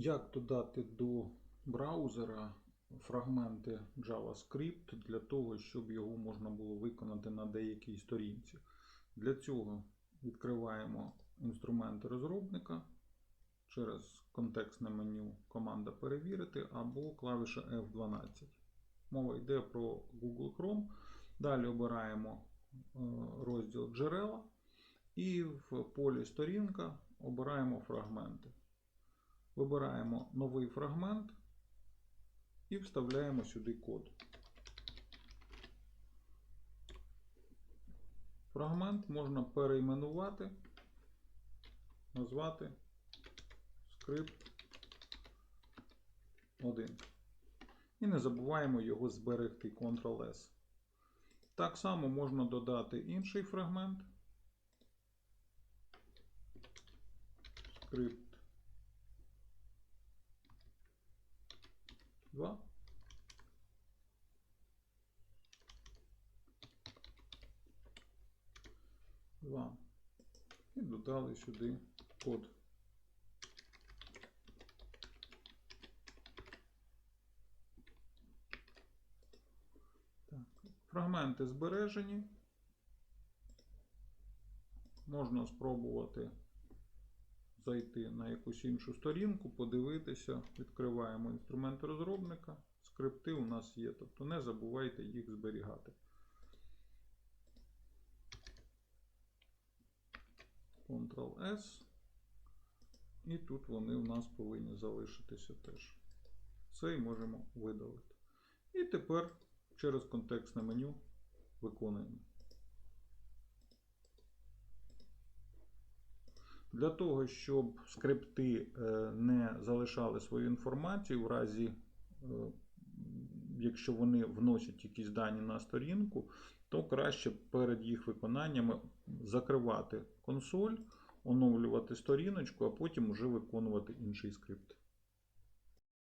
Як додати до браузера фрагменти JavaScript для того, щоб його можна було виконати на деякій сторінці? Для цього відкриваємо інструменти розробника через контекстне меню команда перевірити або клавіша F12. Мова йде про Google Chrome. Далі обираємо е, розділ джерела і в полі сторінка обираємо фрагменти. Вибираємо новий фрагмент і вставляємо сюди код. Фрагмент можна перейменувати, назвати скрипт 1. І не забуваємо його зберегти Ctrl-S. Так само можна додати інший фрагмент. Скрипт 2. Два. І додали сюди код. Фрагменти збережені. Можна спробувати зайти на якусь іншу сторінку, подивитися, відкриваємо інструменти розробника. Скрипти у нас є, тобто не забувайте їх зберігати. Ctrl-S. І тут вони в нас повинні залишитися теж. Цей можемо видалити. І тепер через контекстне меню виконуємо. Для того, щоб скрипти е, не залишали свою інформацію, в разі, е, якщо вони вносять якісь дані на сторінку, то краще перед їх виконанням закривати консоль, оновлювати сторіночку, а потім вже виконувати інший скрипт.